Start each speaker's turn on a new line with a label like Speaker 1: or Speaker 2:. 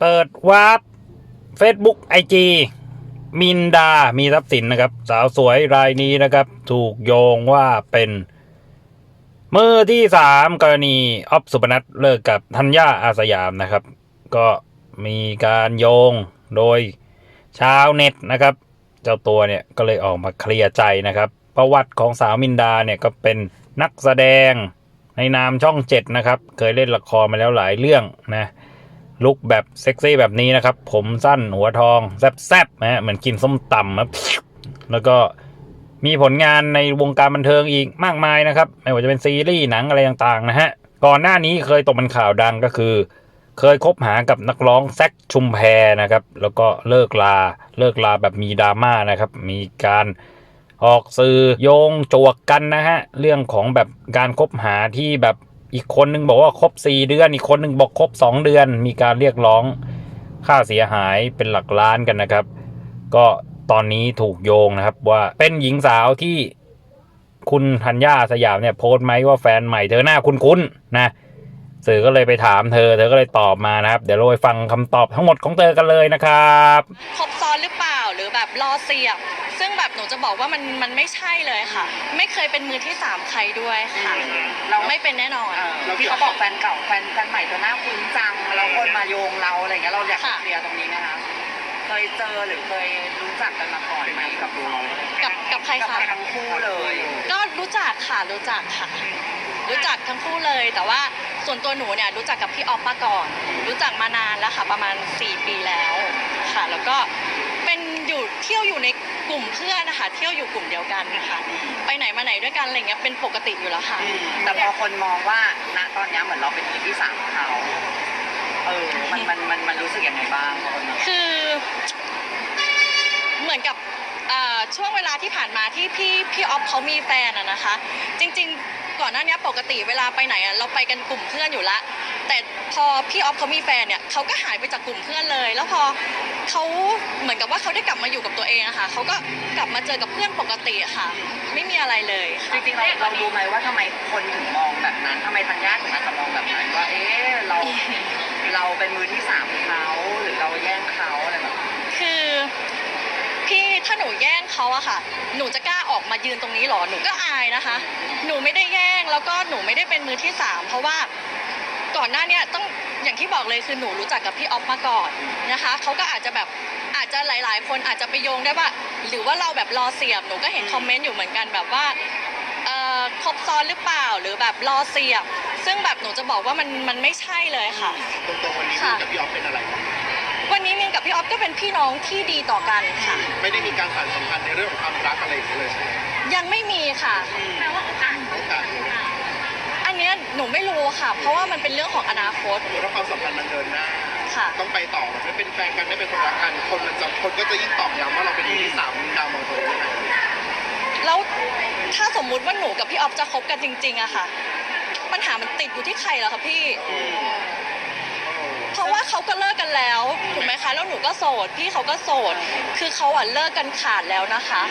Speaker 1: เปิดวาร์ป Facebook IG มินดา มีทรัพย์สินนะครับ สาวสวยรายนี้นะครับ ถูกโยงว่าเป็นมือที่สามกรณีออฟสุพนัทเลิกกับธัญญาอาสยามนะครับ ก็มีการโยงโดยชาวเน็ตนะครับ เจ้าตัวเนี่ยก็เลยออกมาเคลียร์ใจนะครับ ประวัติของสาวมินดาเนี่ยก็เป็นนักแสดง ในนามช่องเจ็ดนะครับ เคยเล่นละครมาแล้วหลายเรื่องนะลุกแบบเซ็กซี่แบบนี้นะครับ ผมสั้นหัวทอง แซบๆนะฮะเหมือนกินส้มตำครับแล้วก็มีผลงานในวงการบันเทิงอีกมากมายนะครับ ไม่ว่าจะเป็นซีรีส์หนังอะไรต่างๆนะฮะก่อนหน้านี้เคยตกเป็นข่าวดังก็คือ เคยคบหากับนักร้องแซคชุมแพรนะครับ แล้วก็เลิกลาเลิกลาแบบมีดราม่านะครับ มีการ ออกสื่อโยงจวกกันนะฮะ เรื่องของแบบการคบหาที่แบบอีกคนนึงบอกว่าครบ 4 เดือน อีกคนนึงบอกครบ 2 เดือน มีการเรียกร้องค่าเสียหายเป็นหลักล้านกันนะครับ ก็ตอนนี้ถูกโยงนะครับว่าเป็นหญิงสาวที่คุณธัญญาสยามเนี่ยโพสต์ไหมว่าแฟนใหม่เธอหน้าคุ้นๆนะสื่อก็เลยไปถามเธอ เธอก็เลยตอบมานะครับ เดี๋ยวเราไปฟังคำตอบทั้งหมดของเธอกันเลยนะครับ
Speaker 2: ครบซ้อนหรือเปล่า รือแบบรอเสียบ ซึ่งแบบหนูจะบอกว่ามันมันไม่ใช่เลยค่ะ ไม่เคยเป็นมือที่สามใครด้วยค่ะ
Speaker 3: เรา
Speaker 2: ไม่เป็นแน่นอน
Speaker 3: เออที่เขาบอกแฟนเก่าแฟนแฟนใหม่เธอหน้าคุ้นจังแล้วคนมาโยงเราอะไรอย่างเงี้ยเราอยากจะ
Speaker 2: ค่ะ
Speaker 3: เคลียร์ตรงนี้ไหมคะเคยเจอหรือเคยรู้จักกันมาก่อนไหมกับเรา
Speaker 2: กับกับใคร
Speaker 3: กับ
Speaker 2: คะ
Speaker 3: ทั้งคู่เลย
Speaker 2: ก็รู้จักค่ะรู้จักค่ะ รู้จักทั้งคู่เลย แต่ว่าส่วนตัวหนูเนี่ยรู้จักกับพี่ออฟมาก่อน รู้จักมานานแล้วค่ะ ประมาณ 4 ปีแล้วค่ะ แล้วก็เป็น อยู่เที่ยวอยู่ในกลุ่มเพื่อนนะคะ เที่ยวอยู่กลุ่มเดียวกันนะคะ ไปไหนมาไหนด้วยกันอะไรเงี้ยเป็นปกติอยู่แล้วค่ะ
Speaker 3: แต่พอคนมองว่าณตอนเนี้ยเหมือนเราเป็นมือที่สามของเขา เออ มันมันมันมันรู้สึกยังไงบ้างพอคนมอง
Speaker 2: คือเหมือนกับเอ่อช่วงเวลา ที่ผ่านมาที่พี่พี่ออฟเขามีแฟนอะนะคะ จริง ๆ ก่อนหน้านี้ปกติเวลาไปไหนอะเราไปกันกลุ่มเพื่อนอยู่ละ แต่พอพี่ออฟเขามีแฟนเนี่ยเขาก็หายไปจากกลุ่มเพื่อนเลย แล้วพอเขาเหมือนกับว่าเขาได้กลับมาอยู่กับตัวเองอะค่ะเขาก็กลับมาเจอกับเพื่อนปกติอะค่ะ ไม่มีอะไรเลย
Speaker 3: จ
Speaker 2: ค่ะ
Speaker 3: ริงๆเราเรารู้ไหมว่าทำไมคนา
Speaker 2: หนูแย่งเขาอะค่ะ หนูจะกล้าออกมายืนตรงนี้หรอ หนูก็อายนะคะ หนูไม่ได้แย่ง แล้วก็หนูไม่ได้เป็นมือที่สามเพราะว่าก่อนหน้าเนี้ต้องอย่างที่บอกเลยคือหนูรู้จักกับพี่ออฟมาก่อนนะคะเขาก็อาจจะแบบอาจจะหลาย ๆ คนอาจจะไปโยงได้ว่า หรือว่าเราแบบรอเสียบหนูก็เห็นคอมเมนต์อยู่เหมือนกันแบบว่าเอ่อครบซ้อนหรือเปล่าหรือแบบรอเสียบ ซึ่งแบบหนูจะบอกว่ามันมันไม่ใช่เลยค่ะ
Speaker 4: ตรงๆวันนี้
Speaker 2: ค่ะ
Speaker 4: มินกับพี่ออฟเป็นอะไรกัน
Speaker 2: วันนี้มินกับพี่ออฟก็เป็นพี่น้องที่ดีต่อกันค่ะ
Speaker 4: ไม่ได้มีการสานสัมพันธ์ในเรื่องของความรักอะไรอย่างเงี้ยเลยใช่ไหม
Speaker 2: ยังไม่มีค่ะ แปลว่าโอกาส
Speaker 4: โอกาสเลย
Speaker 2: อันเนี้ยหนูไม่รู้ค่ะ เพราะว่ามันเป็นเรื่องของอนาคต
Speaker 4: สมมติว่าความสัมพันธ์มันเดินหน้า
Speaker 2: ค่ะ
Speaker 4: ต้องไปต่อไม่เป็นแฟนกันไม่เป็นคนรักกัน คนมันจะคนก็จะยิ่งตอกย้ำว่าเราเป็นมือที่สามดาวมองตัวยังไง
Speaker 2: แล้วถ้าสมมุติว่าหนูกับพี่ออฟจะคบกันจริงๆอะค่ะ ปัญหามันติดอยู่ที่ใครเหรอคะพี่ เพราะว่าเขา ก็เลิกกันแล้วถูกไหมคะแล้วหนูก็โสดพี่เขาก็โสดคือเขาอะเลิกกันขาดแล้วนะคะ